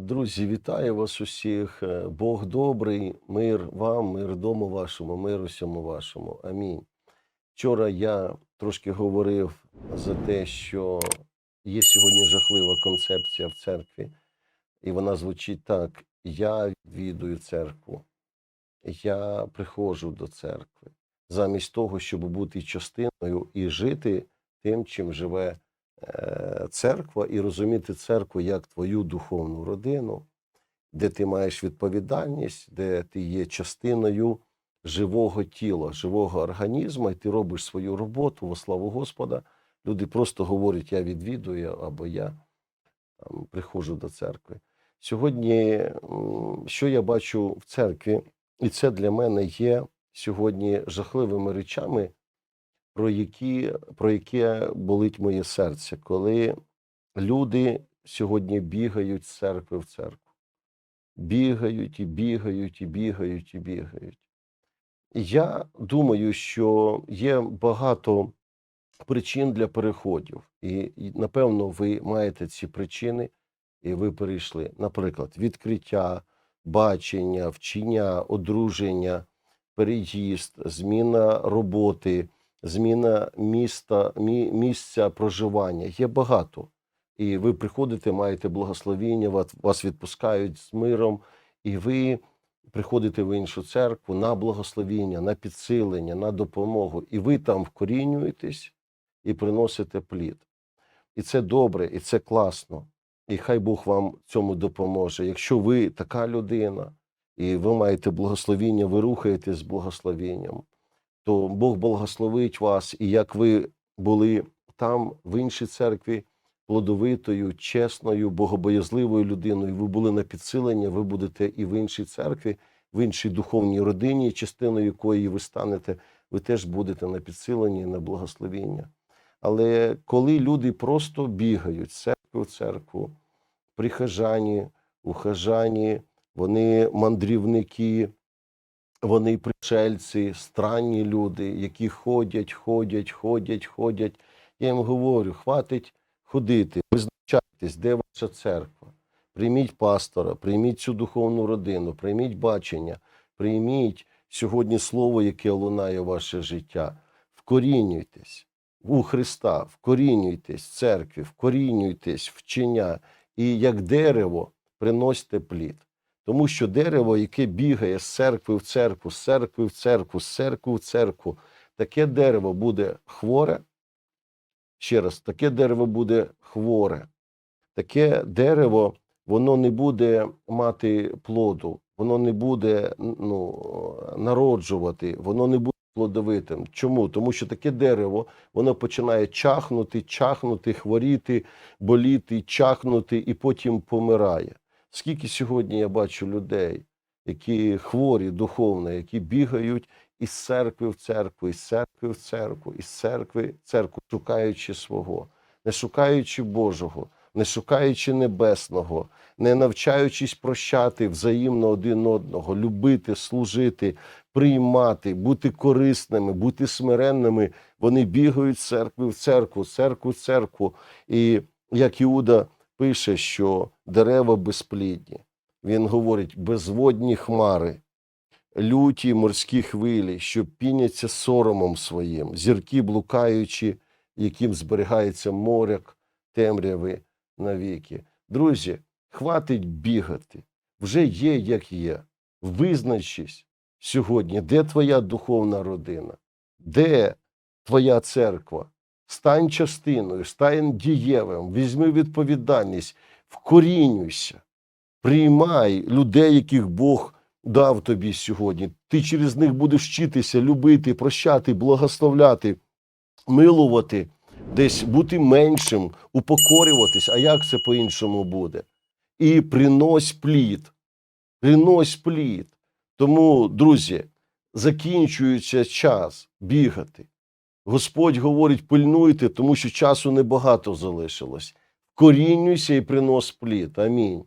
Друзі, вітаю вас усіх. Е, Бог добрий, мир вам, мир дому вашому, мир усьому вашому. Амінь. Вчора я трошки говорив за те, що є сьогодні жахлива концепція в церкві, і вона звучить так: я відвідую церкву, я приходжу до церкви, замість того, щоб бути частиною і жити тим, чим живе церква, і розуміти церкву як твою духовну родину, де ти маєш відповідальність, де ти є частиною живого тіла, живого організму, і ти робиш свою роботу во славу Господа. Люди просто говорять, я відвідую або я там, приходжу до церкви. Сьогодні, що я бачу в церкві, і це для мене є сьогодні жахливими речами, про які, про яке болить моє серце, коли люди сьогодні бігають з церкви в церкву. Бігають і бігають, і бігають, і бігають. Я думаю, що є багато причин для переходів, і, напевно ви маєте ці причини, і ви перейшли. Наприклад, відкриття, бачення, вчення, одруження, переїзд, зміна роботи, зміна міста, мі, місця проживання. Є багато. І ви приходите, маєте благословіння, вас- відпускають з миром, і ви приходите в іншу церкву на благословіння, на підсилення, на допомогу, і ви там вкорінюєтесь і приносите плід. І це добре, і це класно. І хай Бог вам цьому допоможе. Якщо ви така людина, і ви маєте благословіння, ви рухаєтесь з благословенням, то Бог благословить вас, і як ви були там, в іншій церкві, плодовитою, чесною, богобоязливою людиною, ви були на підсилення, ви будете і в іншій церкві, в іншій духовній родині, частиною якої ви станете, ви теж будете на підсиленні, на благословіння. Але коли люди просто бігають з церкви в церкву, прихожані, ухожані, вони мандрівники, вони пришельці, странні люди, які ходять, ходять, ходять, ходять. Я їм говорю, хватить ходити, визначайтесь, де ваша церква. Прийміть пастора, прийміть цю духовну родину, прийміть бачення, прийміть сьогодні слово, яке лунає ваше життя. Вкорінюйтесь у Христа, вкорінюйтесь в церкві, вкорінюйтесь вчення, і як дерево приносьте плід. Тому що дерево, яке бігає з церкви в церкву, з церкви в церкву, з церкви в церкву, таке дерево буде хворе. Ще раз, таке дерево буде хворе. Таке дерево, воно не буде мати плоду, воно не буде ну, народжувати, воно не буде плодовитим. Чому? Тому що таке дерево, воно починає чахнути, чахнути, хворіти, боліти, чахнути і потім помирає. Скільки сьогодні я бачу людей, які хворі духовно, які бігають із церкви в церкву, із церкви в церкву, із церкви в церкву, шукаючи свого, не шукаючи Божого, не шукаючи небесного, не навчаючись прощати взаємно один одного, любити, служити, приймати, бути корисними, бути смиренними. Вони бігають з церкви в церкву, церкву в церкву. І як Іуда пише, що дерева безплідні. Він говорить, безводні хмари, люті морські хвилі, що піняться соромом своїм, зірки блукаючі, яким зберігається моряк темряви навіки. Друзі, хватить бігати. Вже є, як є. Визначись сьогодні, де твоя духовна родина, де твоя церква. Стань частиною, стань дієвим, візьми відповідальність, вкорінюйся, приймай людей, яких Бог дав тобі сьогодні. Ти через них будеш вчитися, любити, прощати, благословляти, милувати, десь бути меншим, упокорюватись. А як це по-іншому буде? І принось плід. Принось плід. Тому, друзі, закінчується час бігати. Господь говорить, пильнуйте, тому що часу небагато залишилось. Корінюйся і принос плід. Амінь.